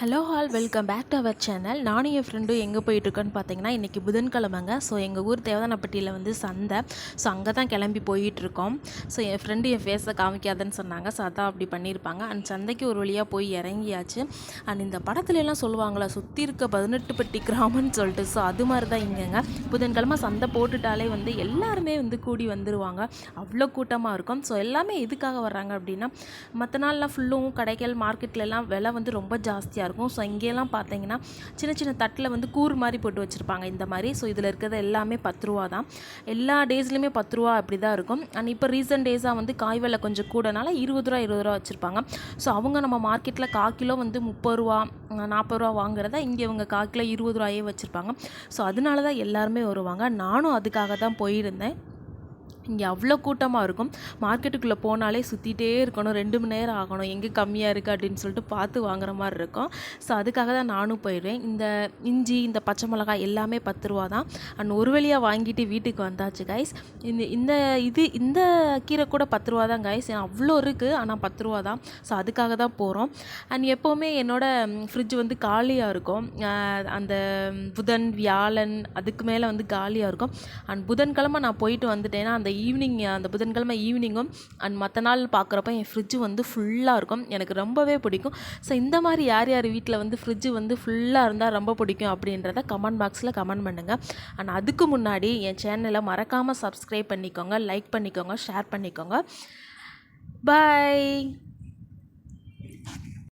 Hello hall welcome back to our channel நானும் என் ஃப்ரெண்டும் எங்கே போயிட்டுருக்கோன்னு பார்த்தீங்கன்னா இன்றைக்கி புதன்கிழமைங்க. ஸோ எங்கள் ஊர் தேவதானப்பட்டியில் வந்து சந்தை. ஸோ அங்கே தான் கிளம்பி போயிட்டுருக்கோம். ஸோ என் ஃப்ரெண்டு என் ஃபேஸை காமிக்காதுன்னு சொன்னாங்க. ஸோ அதான் அப்படி பண்ணியிருப்பாங்க. அண்ட் சந்தைக்கு ஒரு வழியாக போய் இறங்கியாச்சு. அண்ட் இந்த படத்துல எல்லாம் சொல்லுவாங்களா சுற்றி இருக்க பதினெட்டு பட்டி கிராமம்னு சொல்லிட்டு. ஸோ அது மாதிரி தான் இங்கேங்க. புதன்கிழமை சந்தை போட்டுட்டாலே வந்து எல்லாருமே வந்து கூடி வந்துடுவாங்க அவ்வளோ கூட்டமாக இருக்கும். ஸோ எல்லாமே எதுக்காக வர்றாங்க அப்படின்னா மற்ற நாள்லாம் ஃபுல்லும் கடைகள் மார்க்கெட்லலாம் விலை வந்து ரொம்ப ஜாஸ்தியாக இருக்கும். ஸோ இங்கேலாம் பார்த்தீங்கன்னா சின்ன சின்ன தட்டில் வந்து கூறு மாதிரி போட்டு வச்சுருப்பாங்க இந்த மாதிரி. ஸோ இதில் இருக்கிறது எல்லாமே பத்து ரூபா தான். எல்லா டேஸ்லையுமே பத்து ரூபா அப்படி தான் இருக்கும். அண்ட் இப்போ ரீசன்ட் டேஸாக வந்து காய் விலை கொஞ்சம் கூடனால இருபது ரூபா இருபது ரூபா வச்சுருப்பாங்க. ஸோ அவங்க நம்ம மார்க்கெட்டில் கா கிலோ வந்து முப்பது ரூபா நாற்பது ரூபா வாங்குறத இங்கே இவங்க கா கிலோ இருபது ரூபாயே வச்சுருப்பாங்க. ஸோ அதனால தான் எல்லாருமே வருவாங்க. நானும் அதுக்காக தான் போயிருந்தேன். இங்கே அவ்வளோ கூட்டமாக இருக்கும். மார்க்கெட்டுக்குள்ளே போனாலே சுற்றிட்டே இருக்கணும். ரெண்டு மணி நேரம் ஆகணும். எங்கே கம்மியாக இருக்குது அப்படின்னு சொல்லிட்டு பார்த்து வாங்குற மாதிரி இருக்கும். ஸோ அதுக்காக தான் நானும் போயிடுவேன் இந்த இஞ்சி இந்த பச்சை மிளகாய் எல்லாமே பத்து ரூபா தான். அண்ட் ஒரு வழியாக வாங்கிட்டு வீட்டுக்கு வந்தாச்சு கைஸ் இந்த இந்த இது இந்த கீரை கூட பத்து ரூபா தான் கைஸ் அவ்வளோ இருக்குது ஆனால் பத்து ரூபா தான். ஸோ அதுக்காக தான் போகிறோம் அண்ட் எப்போவுமே என்னோடய ஃப்ரிட்ஜ் வந்து காலியாக இருக்கும். அந்த புதன் வியாழன் அதுக்கு மேலே வந்து காலியாக இருக்கும். அண்ட் புதன்கிழமை நான் போயிட்டு வந்துட்டேன்னா அந்த ஈவினிங் அந்த புதன்கிழமை ஈவினிங்கும் அண்ட் மற்ற நாள் பார்க்குறப்ப என் ஃப்ரிட்ஜு வந்து ஃபுல்லாக இருக்கும். எனக்கு ரொம்பவே பிடிக்கும். ஸோ இந்த மாதிரி யார் யார் வீட்டில் வந்து ஃப்ரிட்ஜு வந்து ஃபுல்லாக இருந்தால் ரொம்ப பிடிக்கும் அப்படின்றத கமெண்ட் பாக்ஸில் கமெண்ட் பண்ணுங்கள் அண்ட் அதுக்கு முன்னாடி என் சேனலை மறக்காமல் சப்ஸ்கிரைப் பண்ணிக்கோங்க லைக் பண்ணிக்கோங்க ஷேர் பண்ணிக்கோங்க. பாய்